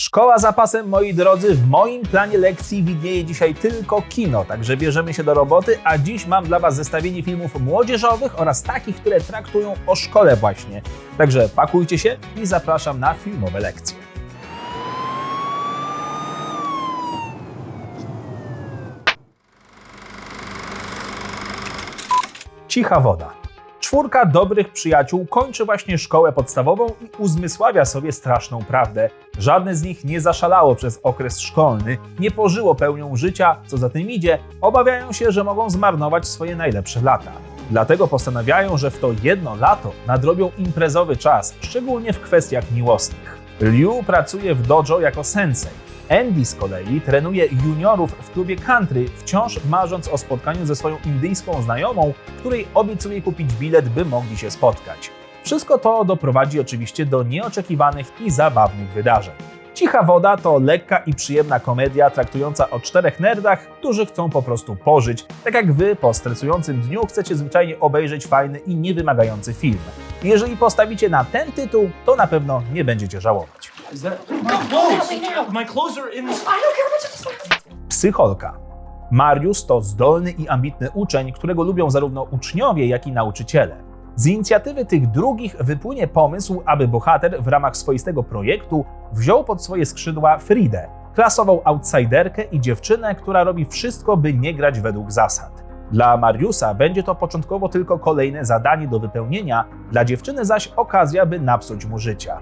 Szkoła zapasem, moi drodzy, w moim planie lekcji widnieje dzisiaj tylko kino, także bierzemy się do roboty, a dziś mam dla Was zestawienie filmów młodzieżowych oraz takich, które traktują o szkole właśnie. Także pakujcie się i zapraszam na filmowe lekcje. Cicha woda. Czwórka dobrych przyjaciół kończy właśnie szkołę podstawową i uzmysławia sobie straszną prawdę. Żadne z nich nie zaszalało przez okres szkolny, nie pożyło pełnią życia, co za tym idzie, obawiają się, że mogą zmarnować swoje najlepsze lata. Dlatego postanawiają, że w to jedno lato nadrobią imprezowy czas, szczególnie w kwestiach miłosnych. Liu pracuje w dojo jako sensei. Andy z kolei trenuje juniorów w klubie country, wciąż marząc o spotkaniu ze swoją indyjską znajomą, której obiecuje kupić bilet, by mogli się spotkać. Wszystko to doprowadzi oczywiście do nieoczekiwanych i zabawnych wydarzeń. Cicha woda to lekka i przyjemna komedia traktująca o czterech nerdach, którzy chcą po prostu pożyć, tak jak wy po stresującym dniu chcecie zwyczajnie obejrzeć fajny i niewymagający film. Jeżeli postawicie na ten tytuł, to na pewno nie będziecie żałować. Is that my clothes? My clothes are in this. I don't care about your response. Psycholka. Mariusz to zdolny i ambitny uczeń, którego lubią zarówno uczniowie, jak i nauczyciele. Z inicjatywy tych drugich wypłynie pomysł, aby bohater w ramach swoistego projektu wziął pod swoje skrzydła Fridę, klasową outsiderkę i dziewczynę, która robi wszystko, by nie grać według zasad. Dla Mariusa będzie to początkowo tylko kolejne zadanie do wypełnienia, dla dziewczyny zaś okazja, by napsuć mu życia.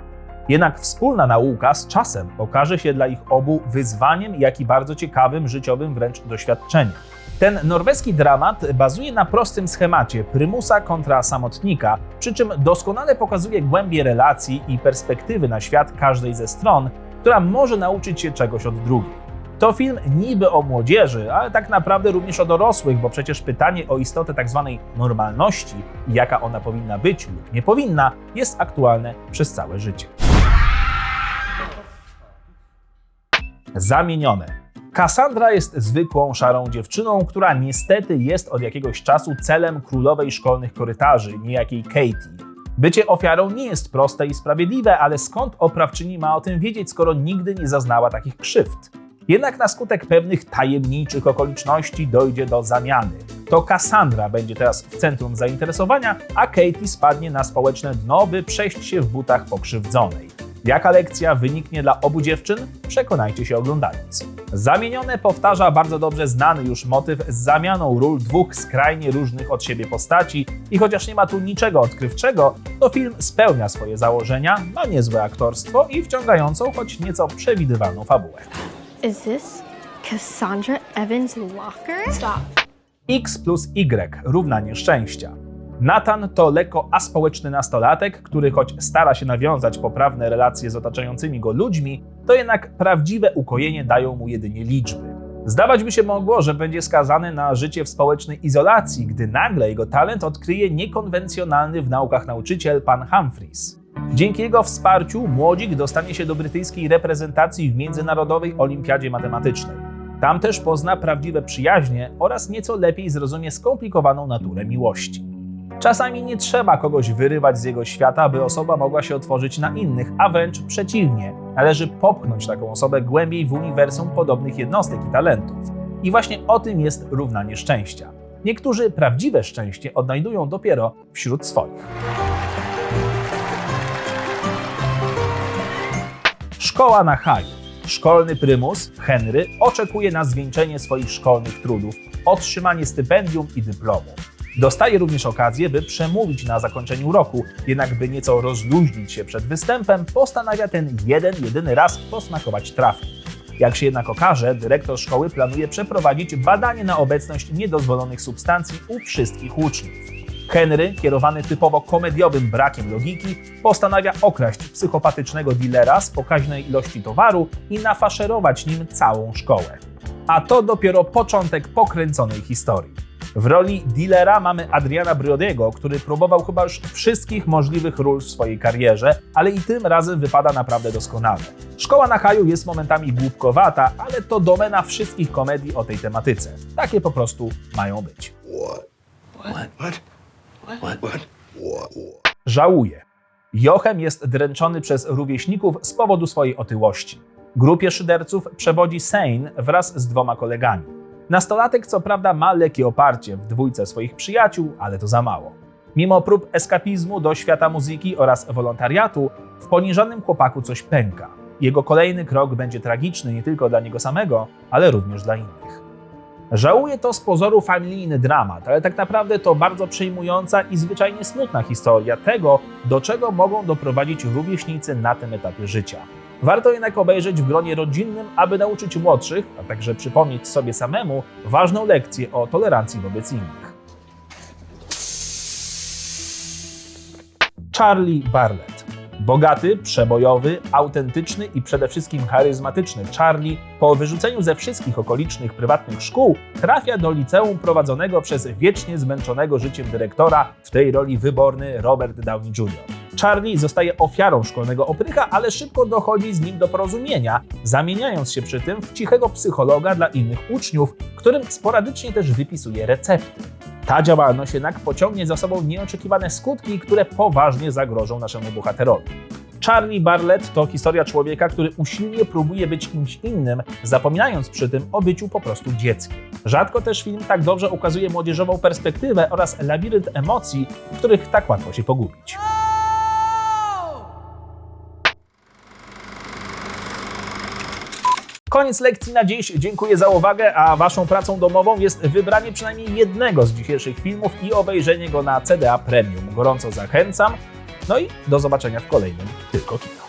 Jednak wspólna nauka z czasem okaże się dla ich obu wyzwaniem, jak i bardzo ciekawym życiowym wręcz doświadczeniem. Ten norweski dramat bazuje na prostym schemacie prymusa kontra samotnika, przy czym doskonale pokazuje głębie relacji i perspektywy na świat każdej ze stron, która może nauczyć się czegoś od drugiej. To film niby o młodzieży, ale tak naprawdę również o dorosłych, bo przecież pytanie o istotę tzw. normalności i jaka ona powinna być lub nie powinna, jest aktualne przez całe życie. Zamienione. Cassandra jest zwykłą szarą dziewczyną, która niestety jest od jakiegoś czasu celem królowej szkolnych korytarzy, niejakiej Katie. Bycie ofiarą nie jest proste i sprawiedliwe, ale skąd oprawczyni ma o tym wiedzieć, skoro nigdy nie zaznała takich krzywd? Jednak na skutek pewnych tajemniczych okoliczności dojdzie do zamiany. To Cassandra będzie teraz w centrum zainteresowania, a Katie spadnie na społeczne dno, by przejść się w butach pokrzywdzonej. Jaka lekcja wyniknie dla obu dziewczyn? Przekonajcie się oglądając. Zamienione powtarza bardzo dobrze znany już motyw z zamianą ról dwóch skrajnie różnych od siebie postaci i chociaż nie ma tu niczego odkrywczego, to film spełnia swoje założenia, ma niezłe aktorstwo i wciągającą, choć nieco przewidywalną fabułę. Is this Cassandra Evans Locker? Stop. X plus Y równa nieszczęścia. Nathan to lekko aspołeczny nastolatek, który choć stara się nawiązać poprawne relacje z otaczającymi go ludźmi, to jednak prawdziwe ukojenie dają mu jedynie liczby. Zdawać by się mogło, że będzie skazany na życie w społecznej izolacji, gdy nagle jego talent odkryje niekonwencjonalny w naukach nauczyciel pan Humphreys. Dzięki jego wsparciu młodzik dostanie się do brytyjskiej reprezentacji w Międzynarodowej Olimpiadzie Matematycznej. Tam też pozna prawdziwe przyjaźnie oraz nieco lepiej zrozumie skomplikowaną naturę miłości. Czasami nie trzeba kogoś wyrywać z jego świata, by osoba mogła się otworzyć na innych, a wręcz przeciwnie, należy popchnąć taką osobę głębiej w uniwersum podobnych jednostek i talentów. I właśnie o tym jest równanie szczęścia. Niektórzy prawdziwe szczęście odnajdują dopiero wśród swoich. Szkoła na haju. Szkolny prymus, Henry, oczekuje na zwieńczenie swoich szkolnych trudów, otrzymanie stypendium i dyplomu. Dostaje również okazję, by przemówić na zakończeniu roku, jednak by nieco rozluźnić się przed występem, postanawia ten jeden, jedyny raz posmakować trawki. Jak się jednak okaże, dyrektor szkoły planuje przeprowadzić badanie na obecność niedozwolonych substancji u wszystkich uczniów. Henry, kierowany typowo komediowym brakiem logiki, postanawia okraść psychopatycznego dealera z pokaźnej ilości towaru i nafaszerować nim całą szkołę. A to dopiero początek pokręconej historii. W roli dealera mamy Adriana Brodiego, który próbował chyba już wszystkich możliwych ról w swojej karierze, ale i tym razem wypada naprawdę doskonale. Szkoła na haju jest momentami głupkowata, ale to domena wszystkich komedii o tej tematyce. Takie po prostu mają być. Żałuje. Jochem jest dręczony przez rówieśników z powodu swojej otyłości. Grupie szyderców przewodzi Sane wraz z dwoma kolegami. Nastolatek co prawda ma lekkie oparcie w dwójce swoich przyjaciół, ale to za mało. Mimo prób eskapizmu do świata muzyki oraz wolontariatu, w poniżonym chłopaku coś pęka. Jego kolejny krok będzie tragiczny nie tylko dla niego samego, ale również dla innych. Żałuję to z pozoru familijny dramat, ale tak naprawdę to bardzo przejmująca i zwyczajnie smutna historia tego, do czego mogą doprowadzić rówieśnicy na tym etapie życia. Warto jednak obejrzeć w gronie rodzinnym, aby nauczyć młodszych, a także przypomnieć sobie samemu ważną lekcję o tolerancji wobec innych. Charlie Bartlett. Bogaty, przebojowy, autentyczny i przede wszystkim charyzmatyczny Charlie po wyrzuceniu ze wszystkich okolicznych prywatnych szkół trafia do liceum prowadzonego przez wiecznie zmęczonego życiem dyrektora, w tej roli wyborny Robert Downey Jr. Charlie zostaje ofiarą szkolnego oprycha, ale szybko dochodzi z nim do porozumienia, zamieniając się przy tym w cichego psychologa dla innych uczniów, którym sporadycznie też wypisuje recepty. Ta działalność jednak pociągnie za sobą nieoczekiwane skutki, które poważnie zagrożą naszemu bohaterowi. Charlie Bartlett to historia człowieka, który usilnie próbuje być kimś innym, zapominając przy tym o byciu po prostu dzieckiem. Rzadko też film tak dobrze ukazuje młodzieżową perspektywę oraz labirynt emocji, w których tak łatwo się pogubić. Koniec lekcji na dziś. Dziękuję za uwagę, a Waszą pracą domową jest wybranie przynajmniej jednego z dzisiejszych filmów i obejrzenie go na CDA Premium. Gorąco zachęcam. No i do zobaczenia w kolejnym Tylko Kino.